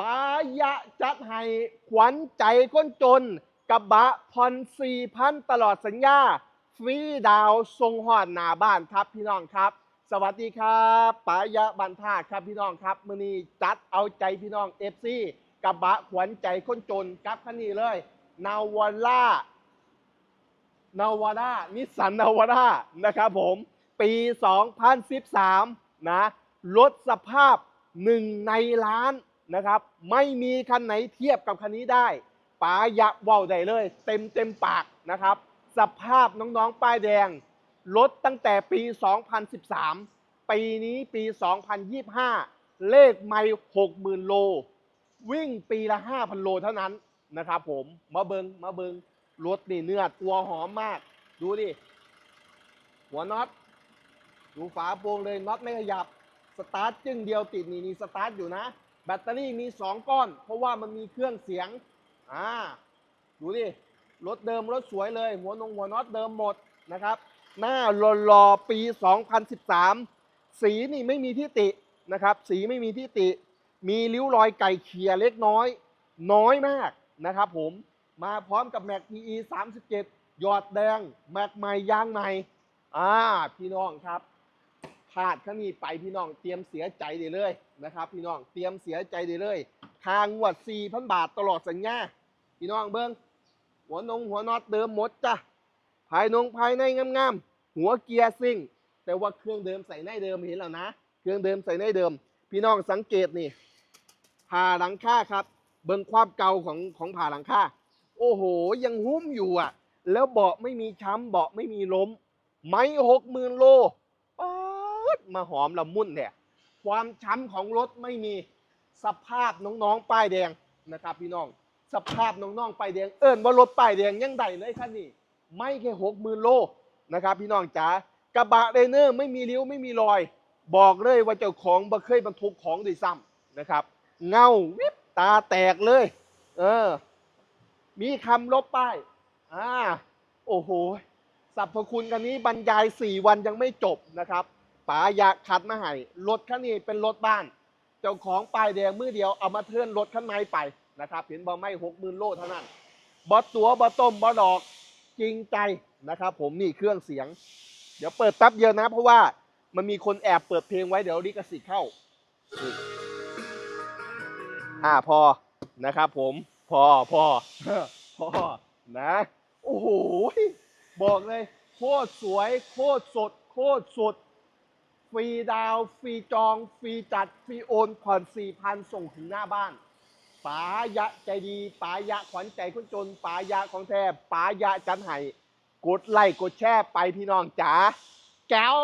ปายะจัดให้ขวัญใจคนจน กระบะพอนสี่พันตลอดสัญญา ฟรีดาวทรงหอดหน้าบ้านครับพี่น้องครับ สวัสดีครับปายะบันทาครับพี่น้องครับมือนี้จัดเอาใจพี่น้องเอฟซีกระบะขวัญใจคนจนกับคันนี้เลย นาวาร่านาวาร่านิสสันนาวาร่านะครับผม ปี 2013 นะรถสภาพหนึ่งในล้าน นะครับ ไม่มีคันไหนเทียบกับคันนี้ได้ป๋ายะเว่าวได้เลย เต็มเต็มปากนะครับ สภาพน้องๆ ป้ายแดงรถตั้งแต่ปี 2013 ปีนี้ปี 2025 เลขไม่60,000 โล วิ่งปีละ 5,000 โลเท่านั้นนะครับผม มาเบิงมาเบิงรถนี่เนื้อตัวหอมมาก ดูดิ หัวน็อต ดูฝาโปรงเลยน็อตไม่ขยับ สตาร์ทจึงเดียวติดนี่นี่สตาร์ทอยู่นะ แบตเตอรี่มี 2 ก้อน เพราะว่ามันมีเครื่องเสียง อ่า ดูดิ รถเดิมรถสวยเลย หัวนงหัวน็อตเดิมหมดนะครับ หน้าหล่อปี 2013 สีนี่ไม่มีที่ตินะครับ สีไม่มีที่ติ มีริ้วรอยไก่เขียเล็กน้อย น้อยมากนะครับผม มาพร้อมกับแม็ก PE 37 หยอดแดง แม็กใหม่ยางใหม่ อ่า พี่น้องครับ พลาดข้านี้ไปพี่น้องเตรียมเสียใจได้เลยนะครับ พี่น้องเตรียมเสียใจได้เลยทางงวด4,000 บาทตลอดสัญญาพี่น้องเบิ้งหัวนงหัวนอตเดิมหมดจ้ะภายนงภายในงามๆหัวเกียร์ซิ่ง แต่ว่าเครื่องเดิมใส่ในเดิมเห็นแล้วนะ เครื่องเดิมใส่ในเดิม พี่น้องสังเกตนี่ผ่าหลังคาครับ เบิ่งความเก่าของของผ่าหลังคาโอ้โห ยังหุ้มอยู่อะ แล้วเบาะไม่มีช้ำเบาะไม่มีล้ม ไม้หกหมื่นโล ดมาหอมละมุนเนี่ยความช้ำของรถไม่มีสภาพน้องๆป้ายแดงนะครับ พี่น้องสภาพน้องๆป้ายแดงเอิ้นว่ารถป้ายแดงยังได้เลยคันนี้ไม่แค่หกหมื่นโลนะครับ พี่น้องจ๋ากระบะเรเนอร์ไม่มีริ้วไม่มีรอย บอกเลยว่าเจ้าของบ่เคยบรรทุกของด้วยซ้ำนะครับ เงาวิบตาแตกเลย เออ มีคำลบป้ายอ่าโอ้โหสรรพคุณกันนี้บรรยาย 4 วันยังไม่จบนะครับ ป๋าอยากคัดมาให้รถคันนี้เป็นรถบ้าน เจ้าของป้ายแดงมือเดียวเอามาเทื่อนรถข้างในไปนะครับเห็นบ่ไม่หกหมื่นโลเท่านั้นบอตัวบอต้มบอดอกจริงใจนะครับผมนี่เครื่องเสียง เดี๋ยวเปิดแป๊บเดียวนะ เพราะว่ามันมีคนแอบเปิดเพลงไว้เดี๋ยวลิขสิทธิ์เข้าอ่าพอนะครับผมพอพอพอนะ โอ้โหบอกเลย โคตรสวย โคตรสด โคตรสด ฟรีดาวฟรีจอง ฟรีจัด ฟรีโอนผ่อนสี่พันส่งถึงหน้าบ้านป๋ายะใจดีป๋ายะขวัญใจคนจนป๋ายะของแท้ป๋ายะจันไห้กดไลค์กดแชร์ไปพี่น้องจ๋าแก้ว